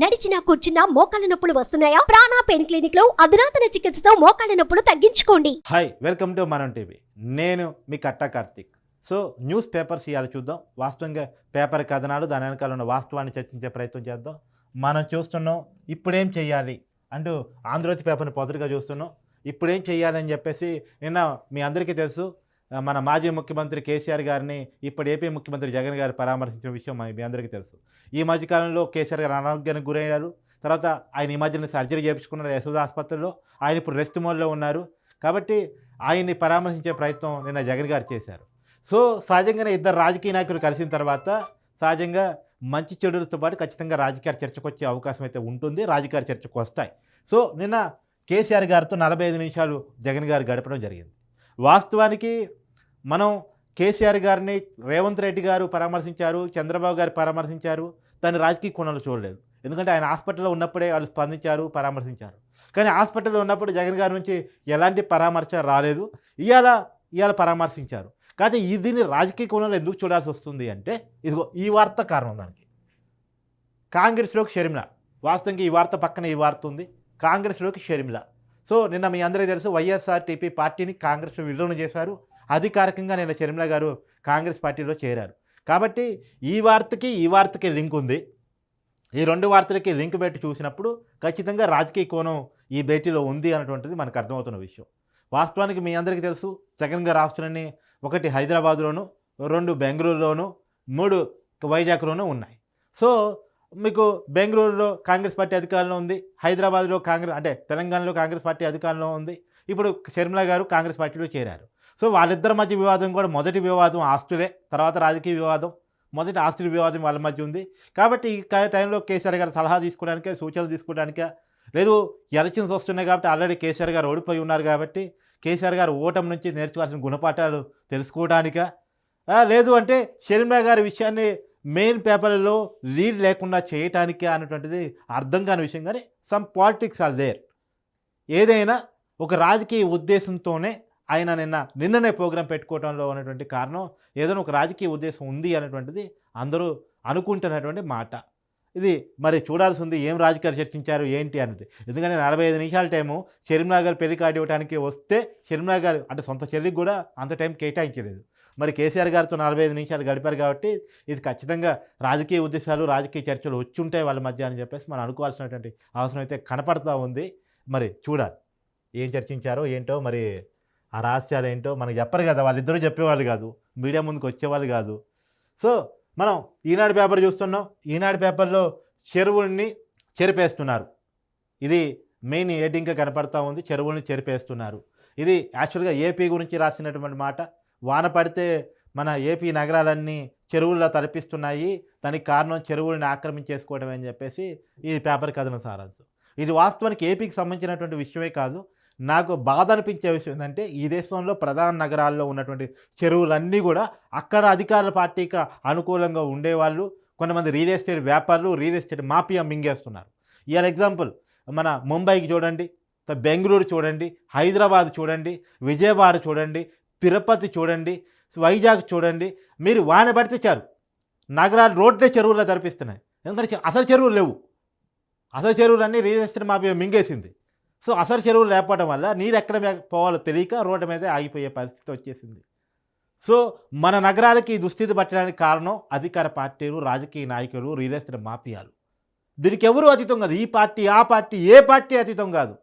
నడిచినా కూర్చున్నా మోకాళ్ళ నొప్పులు వస్తున్నాయా? ప్రాణా పెయిన్ క్లినిక్లో అధునాతన చికిత్సతో మోకాళ్ళ నొప్పులు తగ్గించుకోండి. Hi welcome to Manam TV. నేను మీ కట్ట కార్తిక్. సో న్యూస్ పేపర్స్ ఇవాళ చూద్దాం. వాస్తవంగా పేపర్ కథనాలు దాని వెనకాల ఉన్న వాస్తవాన్ని చర్చించే ప్రయత్నం చేద్దాం. మనం చూస్తున్నాం ఇప్పుడేం చేయాలి అంటూ ఆంధ్రజ్యోతి పేపర్ని పొదరుగా చూస్తున్నాం. ఇప్పుడేం చేయాలని చెప్పేసి నిన్న మీ అందరికీ తెలుసు. మన మాజీ ముఖ్యమంత్రి కేసీఆర్ గారిని ఇప్పుడు ఏపీ ముఖ్యమంత్రి జగన్ గారు పరామర్శించిన విషయం మీ అందరికీ తెలుసు. ఈ మధ్యకాలంలో కేసీఆర్ గారు అనారోగ్యానికి గురయ్యారు. తర్వాత ఆయన ఈ మధ్యన సర్జరీ చేయించుకున్నారు యశోద ఆసుపత్రిలో. ఆయన ఇప్పుడు రెస్ట్ మోడ్లో ఉన్నారు. కాబట్టి ఆయన్ని పరామర్శించే ప్రయత్నం నిన్న జగన్ గారు చేశారు. సో సహజంగానే ఇద్దరు రాజకీయ నాయకులు కలిసిన తర్వాత సహజంగా మంచి చెడులతో పాటు ఖచ్చితంగా రాజకీయ చర్చకు వచ్చే అవకాశం అయితే ఉంటుంది. రాజకీయ చర్చకు వస్తాయి. సో నిన్న కేసీఆర్ గారితో నలభై ఐదు నిమిషాలు జగన్ గారు గడపడం జరిగింది. వాస్తవానికి మనం కేసీఆర్ గారిని రేవంత్ రెడ్డి గారు పరామర్శించారు చంద్రబాబు గారు పరామర్శించారు దాన్ని రాజకీయ కోణంలో చూడలేదు. ఎందుకంటే ఆయన హాస్పిటల్లో ఉన్నప్పుడే వాళ్ళు స్పందించారు పరామర్శించారు. కానీ హాస్పిటల్లో ఉన్నప్పుడు జగన్ గారి నుంచి ఎలాంటి పరామర్శ రాలేదు. ఇవాళ ఇవాళ పరామర్శించారు. కాకపోతే ఈ దీన్ని రాజకీయ కోణంలో ఎందుకు చూడాల్సి వస్తుంది అంటే ఇదిగో ఈ వార్త కారణం దానికి. కాంగ్రెస్లోకి షర్మిల. వాస్తవంగా ఈ వార్త పక్కన ఈ వార్త ఉంది. కాంగ్రెస్లోకి షర్మిల. సో నిన్న మీ అందరికీ తెలుసు వైఎస్ఆర్టీపీ పార్టీని కాంగ్రెస్ విలీనం చేశారు. అధికారికంగా నిన్న షర్మిల గారు కాంగ్రెస్ పార్టీలో చేరారు. కాబట్టి ఈ వార్తకి ఈ వార్తకి లింక్ ఉంది. ఈ రెండు వార్తలకి లింక్ పెట్టి చూసినప్పుడు ఖచ్చితంగా రాజకీయ కోణం ఈ భేటీలో ఉంది అన్నటువంటిది మనకు అర్థమవుతున్న విషయం. వాస్తవానికి మీ అందరికీ తెలుసు జగన్ గారు రాష్ట్రాన్ని ఒకటి హైదరాబాద్లోను రెండు బెంగళూరులోను మూడు వైజాగ్లోనూ ఉన్నాయి. సో మీకు బెంగళూరులో కాంగ్రెస్ పార్టీ అధికారంలో ఉంది హైదరాబాద్లో కాంగ్రెస్ అంటే తెలంగాణలో కాంగ్రెస్ పార్టీ అధికారంలో ఉంది ఇప్పుడు షర్మిల గారు కాంగ్రెస్ పార్టీలో చేరారు. సో వాళ్ళిద్దరి మధ్య వివాదం కూడా మొదటి వివాదం ఆస్తులే తర్వాత రాజకీయ వివాదం మొదటి ఆస్తుల వివాదం వాళ్ళ మధ్య ఉంది. కాబట్టి ఈ టైంలో కేసీఆర్ గారు సలహా తీసుకోవడానికే సూచనలు తీసుకోవడానికే లేదు ఎలక్షన్స్ వస్తున్నాయి కాబట్టి ఆల్రెడీ కేసీఆర్ గారు ఓడిపోయి ఉన్నారు కాబట్టి కేసీఆర్ గారు ఓటమి నుంచి నేర్చుకోవాల్సిన గుణపాఠాలు తెలుసుకోవడానిక? లేదు అంటే షర్మిలా గారి విషయాన్ని మెయిన్ పేపర్లో లీడ్ లేకుండా చేయటానికి అన్నటువంటిది అర్థం కాని విషయం. కానీ సమ్ పాలిటిక్స్ ఆర్ దేర్. ఏదైనా ఒక రాజకీయ ఉద్దేశంతోనే ఆయన నిన్న నిన్ననే ప్రోగ్రాం పెట్టుకోవడంలో ఉన్నటువంటి కారణం ఏదైనా ఒక రాజకీయ ఉద్దేశం ఉంది అనేటువంటిది అందరూ అనుకుంటున్నటువంటి మాట. ఇది మరి చూడాల్సి ఉంది ఏం రాజకీయాలు చర్చించారు ఏంటి అనేది ఎందుకంటే నలభై ఐదు నిమిషాల టైము షర్మిలా గారు పెళ్ళి కార్డు ఇవ్వడానికి వస్తే షర్మిలా గారు అంటే సొంత చెల్లికి కూడా అంత టైం కేటాయించలేదు. మరి కేసీఆర్ గారితో నలభై ఐదు నిమిషాలు గడిపారు కాబట్టి ఇది ఖచ్చితంగా రాజకీయ ఉద్దేశాలు రాజకీయ చర్చలు వచ్చి ఉంటాయి వాళ్ళ మధ్య అని చెప్పేసి మనం అనుకోవాల్సినటువంటి అవసరం అయితే కనపడతా ఉంది. మరి చూడాలి. ఏం చర్చించారో ఏంటో మరి ఆ రహస్యాలు ఏంటో మనకు చెప్పరు కదా వాళ్ళిద్దరూ చెప్పేవాళ్ళు కాదు మీడియా ముందుకు వచ్చేవాళ్ళు కాదు. సో మనం ఈనాడు పేపర్ చూస్తున్నాం ఈనాడు పేపర్లో చెరువుల్ని చెరిపేస్తున్నారు. ఇది మెయిన్ హెడ్డింగ్గా కనపడతా ఉంది చెరువుల్ని చెరిపేస్తున్నారు. ఇది యాక్చువల్గా ఏపీ గురించి రాసినటువంటి మాట వాన పడితే మన ఏపీ నగరాలన్నీ చెరువుల్లో తలపిస్తున్నాయి దానికి కారణం చెరువుల్ని ఆక్రమించేసుకోవడం అని చెప్పేసి ఇది పేపర్ కథన సారాంశం. ఇది వాస్తవానికి ఏపీకి సంబంధించినటువంటి విషయమే కాదు నాకు బాధ అనిపించే విషయం ఏంటంటే ఈ దేశంలో ప్రధాన నగరాల్లో ఉన్నటువంటి చెరువులన్నీ కూడా అక్కడ అధికారుల పార్టీకి అనుకూలంగా ఉండేవాళ్ళు. కొంతమంది రియల్ ఎస్టేట్ వ్యాపారులు రియల్ ఎస్టేట్ మాఫియా మింగేస్తున్నారు. ఇవాళ ఎగ్జాంపుల్ మన ముంబైకి చూడండి బెంగళూరు చూడండి హైదరాబాద్ చూడండి విజయవాడ చూడండి తిరుపతి చూడండి వైజాగ్ చూడండి మీరు వాన పడితే చాలు. నగరాలు రోడ్లే చెరువుల్లో తరిపిస్తున్నాయి. ఎందుకంటే అసలు చెరువులు లేవు. అసలు చెరువులన్నీ రియల్ ఎస్టేట్ మాఫియా మింగేసింది. సో అసలు చెరువులు లేకపోవడం వల్ల నీరు ఎక్కడ పోవాలో తెలియక రోడ్డు మీద ఆగిపోయే పరిస్థితి వచ్చేసింది. సో మన నగరాలకి ఈ దుస్థితి పట్టడానికి కారణం అధికార పార్టీలు రాజకీయ నాయకులు రియల్ ఎస్టేట్ మాఫియాలు. దీనికి ఎవరు అతీతం కాదు? ఈ పార్టీ ఆ పార్టీ ఏ పార్టీ అతీతం కాదు?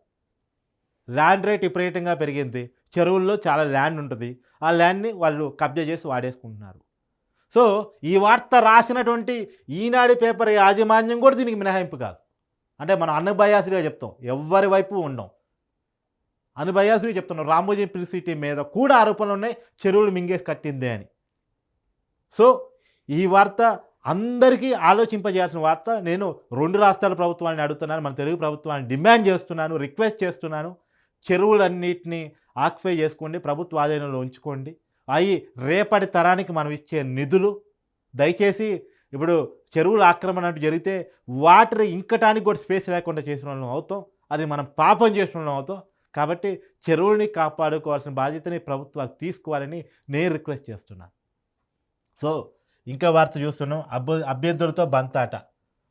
ల్యాండ్ రేట్ విపరీతంగా పెరిగింది. చెరువుల్లో చాలా ల్యాండ్ ఉంటుంది. ఆ ల్యాండ్ని వాళ్ళు కబ్జా చేసి వాడేసుకుంటున్నారు. సో ఈ వార్త రాసినటువంటి ఈనాడు పేపర్ యాజమాన్యం కూడా దీనికి మినహాయింపు కాదు. అంటే మనం అనుబయాసుడిగా చెప్తాం. ఎవరి వైపు ఉండం. అనుబయాసుడి చెప్తున్నాం. రామోజీ ప్రిన్సిటీ మీద కూడా ఆరోపణలు ఉన్నాయి. చెరువులు మింగేసి కట్టిందే అని. సో ఈ వార్త అందరికీ ఆలోచింపజేయాల్సిన వార్త. నేను రెండు రాష్ట్రాల ప్రభుత్వాన్ని అడుగుతున్నాను. మన తెలుగు ప్రభుత్వాన్ని డిమాండ్ చేస్తున్నాను రిక్వెస్ట్ చేస్తున్నాను. చెరువులన్నిటిని ఆక్యుపై చేసుకోండి. ప్రభుత్వ ఆధీనంలో ఉంచుకోండి. అవి రేపటి తరానికి మనం ఇచ్చే నిధులు దయచేసి ఇప్పుడు చెరువుల ఆక్రమణ అంటూ జరిగితే వాటర్ ఇంకటానికి కూడా స్పేస్ లేకుండా చేసిన వాళ్ళం అవుతాం. అది మనం పాపం చేసిన వాళ్ళం అవుతాం. కాబట్టి చెరువుల్ని కాపాడుకోవాల్సిన బాధ్యతని ప్రభుత్వాలు తీసుకోవాలని నేను రిక్వెస్ట్ చేస్తున్నాను సో ఇంకా వార్త చూస్తున్నాం. అబ్బ అభ్యర్థులతో బంతాట.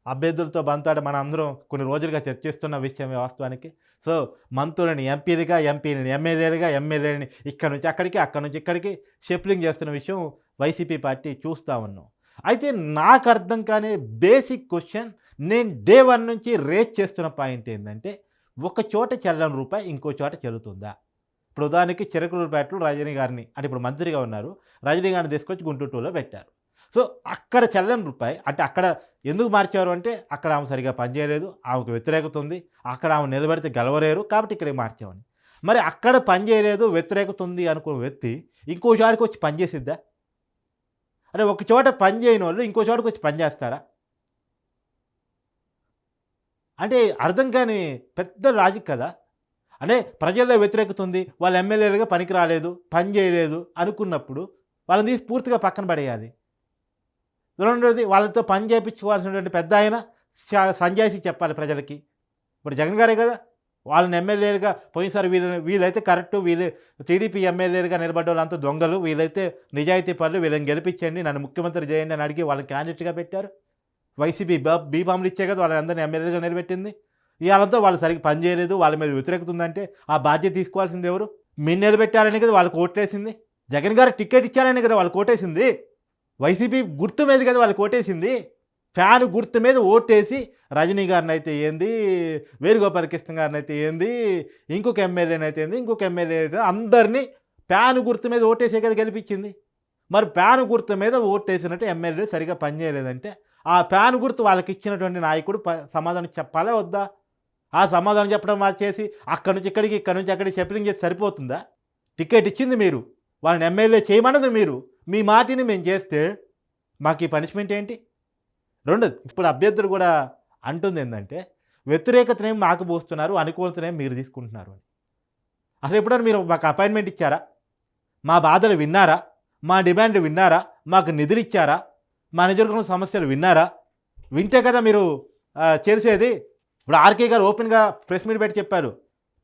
అభ్యర్థులతో బంతాట మన అందరం కొన్ని రోజులుగా చర్చిస్తున్న విషయం వాస్తవానికి. సో మంత్రులని ఎంపీలుగా ఎంపీలని ఎమ్మెల్యేలుగా ఎమ్మెల్యేలని ఇక్కడ నుంచి అక్కడికి అక్కడ నుంచి ఇక్కడికి షిఫ్లింగ్ చేస్తున్న విషయం వైసీపీ పార్టీ చూస్తూ ఉన్నాం. అయితే నాకు అర్థం కాని బేసిక్ క్వశ్చన్ నేను డే వన్ నుంచి రేట్ చేస్తున్న పాయింట్ ఏంటంటే ఒక చోట చెల్లని రూపాయి ఇంకో చోట చెల్లుతుందా? ఇప్పుడు ఉదాహరణకి చిరకులపేటలో రజనీ గారిని అంటే ఇప్పుడు మంత్రిగా ఉన్నారు. రజనీ గారిని తీసుకొచ్చి గుంటూరు టూలో పెట్టారు. సో అక్కడ చెల్లని రూపాయి అంటే అక్కడ ఎందుకు మార్చారు అంటే అక్కడ ఆమె సరిగా పనిచేయలేదు ఆమెకు వ్యతిరేకత ఉంది అక్కడ ఆమె నిలబెడితే గెలవలేరు కాబట్టి ఇక్కడికి మార్చామని. మరి అక్కడ పని చేయలేదు వ్యతిరేకత ఉంది అనుకున్న వ్యక్తి ఇంకో చోటికి వచ్చి పనిచేసిద్దా? అంటే ఒక చోట పని చేయని వాళ్ళు ఇంకో చోటకి వచ్చి పని చేస్తారా? అంటే అర్థం కాని పెద్ద లాజిక్ కదా. అంటే ప్రజల్లో వ్యతిరేకత ఉంది వాళ్ళు ఎమ్మెల్యేలుగా పనికి రాలేదు పని చేయలేదు అనుకున్నప్పుడు వాళ్ళని తీసి పూర్తిగా పక్కన పడేయాలి. రెండోది వాళ్ళతో పని చేయించుకోవాల్సినటువంటి పెద్ద ఆయన సంజాయిసి సంజాయిషి చెప్పాలి ప్రజలకి. ఇప్పుడు జగన్ గారే కదా. వాళ్ళని ఎమ్మెల్యేలుగా పోయినసారి వీళ్ళు వీళ్ళైతే కరెక్ట్ వీళ్ళు టీడీపీ ఎమ్మెల్యేలుగా నిలబడ్డ వాళ్ళంతా దొంగలు వీళ్ళైతే నిజాయితీ పనులు వీళ్ళని గెలిపించండి నన్ను ముఖ్యమంత్రి చేయండి అని అడిగి వాళ్ళని క్యాండిడేట్గా పెట్టారు. వైసీపీ బా బీఫామ్లు ఇచ్చే కదా వాళ్ళందరినీ ఎమ్మెల్యేగా నిలబెట్టింది. ఇవాళంతా వాళ్ళు సరిగ్గా పనిచేయలేదు వాళ్ళ మీద వ్యతిరేకత ఉందంటే ఆ బాధ్యత తీసుకోవాల్సింది ఎవరు? మీరు నిలబెట్టారనే కదా వాళ్ళకి ఓట్లేసింది. జగన్ గారు టికెట్ ఇచ్చారనే కదా వాళ్ళు కోటేసింది వైసీపీ గుర్తు మీద కదా వాళ్ళు కోటేసింది ఫ్యాన్ గుర్తు మీద ఓటేసి రజనీ గారిని అయితే ఏంది వేణుగోపాలకృష్ణ గారిని అయితే ఏంది ఇంకొక ఎమ్మెల్యేని అయితే ఏంది ఇంకొక ఎమ్మెల్యే అయితే అందరినీ ఫ్యాన్ గుర్తు మీద ఓటేసే కదా గెలిపించింది. మరి ఫ్యాన్ గుర్తు మీద ఓటేసినట్టు ఎమ్మెల్యే సరిగా పనిచేయలేదంటే ఆ ఫ్యాన్ గుర్తు వాళ్ళకి ఇచ్చినటువంటి నాయకుడు సమాధానం చెప్పాలా వద్దా? ఆ సమాధానం చెప్పడం చేసి అక్కడి నుంచి ఇక్కడికి ఇక్కడి నుంచి అక్కడికి షెప్లింగ్ చేసి సరిపోతుందా? టికెట్ ఇచ్చింది మీరు. వాళ్ళని ఎమ్మెల్యే చేయమన్నది మీరు. మీ మాటిని మేము చేస్తే మాకు ఈ పనిష్మెంట్ ఏంటి? రెండోది ఇప్పుడు అభ్యర్థులు కూడా అంటుంది ఏంటంటే వ్యతిరేకతనేమి మాకు పోస్తున్నారు అనుకూలతనేమి మీరు తీసుకుంటున్నారు అని. అసలు ఎప్పుడైనా మీరు మాకు అపాయింట్మెంట్ ఇచ్చారా? మా బాధలు విన్నారా? మా డిమాండ్ విన్నారా? మాకు నిధులు ఇచ్చారా? మా నిజవర్గం సమస్యలు విన్నారా? వింటే కదా మీరు చేసేది. ఇప్పుడు ఆర్కే గారు ఓపెన్గా ప్రెస్ మీట్ పెట్టి చెప్పారు.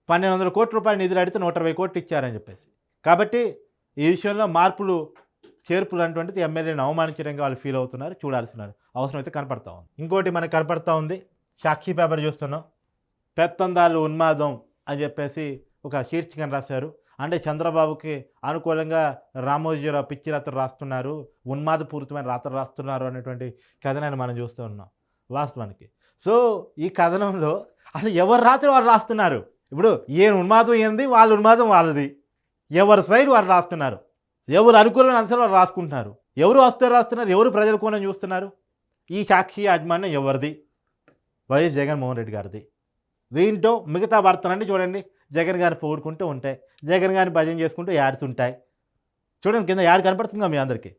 పన్నెండు వందల కోట్ల రూపాయల నిధులు అడిగితే నూట ఇరవై కోట్లు ఇచ్చారని చెప్పేసి. కాబట్టి ఈ విషయంలో మార్పులు చేర్పులు అటువంటిది ఎమ్మెల్యేని అవమానించడంగా వాళ్ళు ఫీల్ అవుతున్నారు చూడాల్సిన అవసరం అయితే కనపడతా ఉంది. ఇంకోటి మనకు కనపడతా ఉంది సాక్షి పేపర్ చూస్తున్నాం. పెత్తందాలు ఉన్మాదం అని చెప్పేసి ఒక శీర్షికను రాశారు. అంటే చంద్రబాబుకి అనుకూలంగా రామోజీరావు పిచ్చి రాత్రులు రాస్తున్నారు ఉన్మాదపూరితమైన రాత్రులు రాస్తున్నారు అనేటువంటి కథనాన్ని మనం చూస్తూ ఉన్నాం వాస్తవానికి. సో ఈ కథనంలో అసలు ఎవరు రాత్రి వాళ్ళు రాస్తున్నారు? ఇప్పుడు ఏ ఉన్మాదం ఏంది వాళ్ళ ఉన్మాదం వాళ్ళది. ఎవరి సైడ్ వాళ్ళు రాస్తున్నారు? ఎవరు అనుకూలమైన అంశాలు వాళ్ళు రాసుకుంటున్నారు? ఎవరు వస్తే రాస్తున్నారు? ఎవరు ప్రజల కోణం చూస్తున్నారు? ఈ సాక్షి యాజమాన్యం ఎవరిది? వైఎస్ జగన్మోహన్ రెడ్డి గారిది. దీంట్లో మిగతా వార్తలన్నీ చూడండి. జగన్ గారిని పోగొట్టుకుంటూ ఉంటాయి. జగన్ గారిని భజన చేసుకుంటూ యాడ్స్ ఉంటాయి. చూడండి కింద యాడ్ కనపడుతుందా మీ అందరికీ?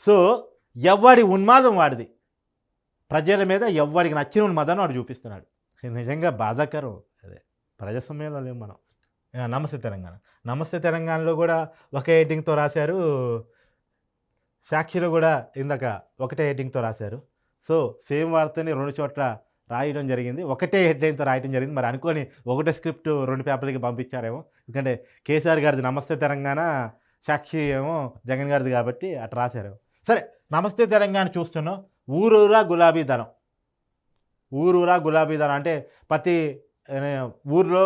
సో ఎవడి ఉన్మాదం వాడిది? ప్రజల మీద ఎవడికి నచ్చిన ఉన్మాదాన్ని వాడు చూపిస్తున్నాడు. నిజంగా బాధాకరం అదే. ప్రజాస్వామ్యంలో లేము మనం. నమస్తే తెలంగాణ. నమస్తే తెలంగాణలో కూడా ఒకే ఎడ్డింగ్తో రాశారు సాక్షిలో కూడా ఇందాక ఒకటే హెడ్డింగ్తో రాశారు. సో సేమ్ వార్తని రెండు చోట్ల రాయడం జరిగింది. ఒకటే హెడ్లైన్తో రాయడం జరిగింది. మరి అనుకోని ఒకటే స్క్రిప్ట్ రెండు పేపర్లకి పంపించారేమో. ఎందుకంటే కేసీఆర్ గారిది నమస్తే తెలంగాణ సాక్షి ఏమో జగన్ గారిది కాబట్టి అట్లా రాశారు. సరే నమస్తే తెలంగాణ చూస్తున్నాం. ఊరూరా గులాబీ ధనం ఊరూరా గులాబీ ధనం అంటే ప్రతి ఊర్లో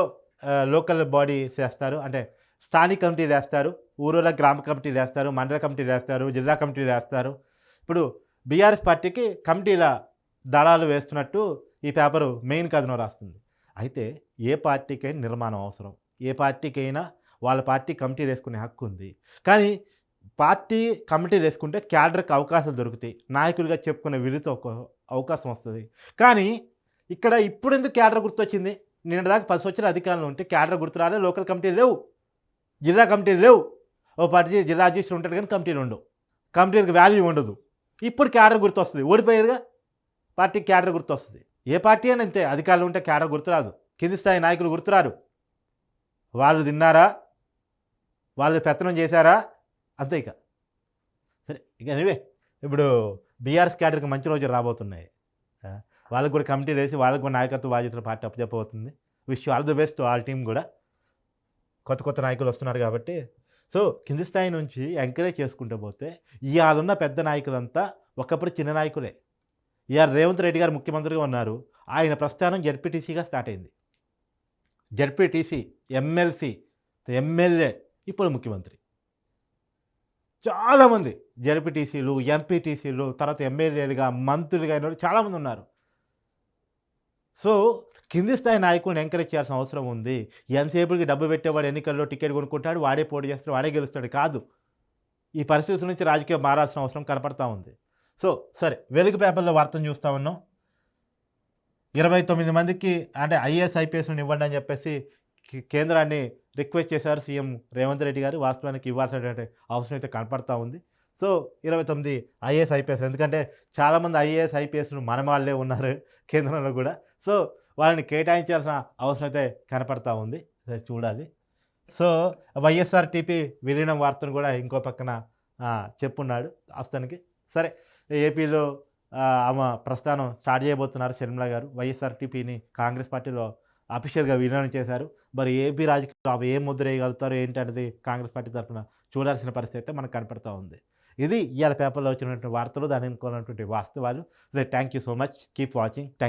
లోకల్ బాడీ చేస్తారు. అంటే స్థానిక కమిటీలు వేస్తారు ఊరూరా గ్రామ కమిటీలు వేస్తారు మండల కమిటీలు వేస్తారు జిల్లా కమిటీలు వేస్తారు. ఇప్పుడు బీఆర్ఎస్ పార్టీకి కమిటీల దళాలు వేస్తున్నట్టు ఈ పేపరు మెయిన్ కథనం రాస్తుంది. అయితే ఏ పార్టీకైనా నిర్మాణం అవసరం. ఏ పార్టీకైనా వాళ్ళ పార్టీ కమిటీలు వేసుకునే హక్కు ఉంది. కానీ పార్టీ కమిటీలు వేసుకుంటే క్యాడర్కి అవకాశాలు దొరుకుతాయి. నాయకులుగా చెప్పుకునే విలుతో ఒక అవకాశం వస్తుంది. కానీ ఇక్కడ ఇప్పుడు ఎందుకు క్యాడర్ గుర్తొచ్చింది? నిన్న దాకా పది సంవత్సరాల అధికారంలో ఉంటే క్యాడర్ గుర్తురాలే లోకల్ కమిటీలు లేవు జిల్లా కమిటీలు లేవు. ఓ పార్టీ జిల్లా అధ్యక్షుడు ఉంటాడు కానీ కమిటీలు ఉండవు కమిటీలకు వాల్యూ ఉండదు. ఇప్పుడు క్యాడర్ గుర్తు వస్తుంది ఓడిపోయారుగా? పార్టీ క్యాడర్ గుర్తు వస్తుంది ఏ పార్టీ అని అంతే అధికారులు ఉంటే క్యాడర్ గుర్తురాదు. కింది స్థాయి నాయకులు గుర్తురారు. వాళ్ళు తిన్నారా? వాళ్ళు పెత్తనం చేశారా? అంతే ఇక. సరే ఇక ఎనివే ఇప్పుడు బీఆర్ఎస్ క్యాడర్కి మంచి రోజులు రాబోతున్నాయి. వాళ్ళకు కూడా కమిటీ వేసి వాళ్ళకు కూడా నాయకత్వ బాధ్యతలు party అప్పచెప్పబోతుంది. Wish all the best all team కూడా. కొత్త కొత్త నాయకులు వస్తున్నారు కాబట్టి సో కింది స్థాయి నుంచి ఎంకరేజ్ చేసుకుంటూ పోతే ఇవాళ పెద్ద నాయకులంతా ఒకప్పుడు చిన్న నాయకులే. ఇవాళ రేవంత్ రెడ్డి గారు ముఖ్యమంత్రిగా ఉన్నారు. ఆయన ప్రస్థానం జడ్పీటీసీగా స్టార్ట్ అయింది. జడ్పీటీసీ ఎమ్మెల్సీ ఎమ్మెల్యే ఇప్పుడు ముఖ్యమంత్రి. చాలామంది జడ్పీటీసీలు ఎంపీటీసీలు తర్వాత ఎమ్మెల్యేలుగా మంత్రులుగా అయిన వాళ్ళు చాలామంది ఉన్నారు. సో కింది స్థాయి నాయకుడిని ఎంకరేజ్ చేయాల్సిన అవసరం ఉంది. ఎంతసేపుకి డబ్బు పెట్టేవాడు ఎన్నికల్లో టికెట్ కొనుక్కుంటాడు వాడే పోటీ చేస్తాడు వాడే గెలుస్తాడు కాదు. ఈ పరిస్థితుల నుంచి రాజకీయం మారాల్సిన అవసరం కనపడతా ఉంది. సో సరే వెలుగు పేపర్లో వార్తను చూస్తా ఉన్నాం. ఇరవై తొమ్మిది మందికి అంటే ఐఏఎస్ ఐపీఎస్ను ఇవ్వండి అని చెప్పేసి కేంద్రాన్ని రిక్వెస్ట్ చేశారు సీఎం రేవంత్ రెడ్డి గారు. వాస్తవానికి ఇవ్వాల్సినటువంటి అవసరం అయితే కనపడతా ఉంది. సో ఇరవై తొమ్మిది ఐఏఎస్ ఐపీఎస్ ఎందుకంటే చాలామంది ఐఏఎస్ ఐపీఎస్లు మనమాళ్ళే ఉన్నారు కేంద్రంలో కూడా. సో వాళ్ళని కేటాయించాల్సిన అవసరం అయితే కనపడతా ఉంది. చూడాలి. సో వైఎస్ఆర్టీపీ విలీనం వార్తను కూడా ఇంకో పక్కన చెప్పున్నాడు వాస్తవానికి సరే ఏపీలో ఆమె ప్రస్థానం స్టార్ట్ చేయబోతున్నారు షర్మిల గారు. వైఎస్ఆర్టీపీని కాంగ్రెస్ పార్టీలో అఫీషియల్గా విలీనం చేశారు. మరి ఏపీ రాజకీయాలు అవి ఏం ముద్ర వేయగలుగుతారో కాంగ్రెస్ పార్టీ తరఫున చూడాల్సిన పరిస్థితి అయితే మనకు కనపడతా ఉంది. ఇది ఇవాళ పేపర్లో వచ్చినటువంటి వార్తలు దాని అనుకున్నటువంటి వాస్తవాలు. Thank you so much. Keep watching. Thank you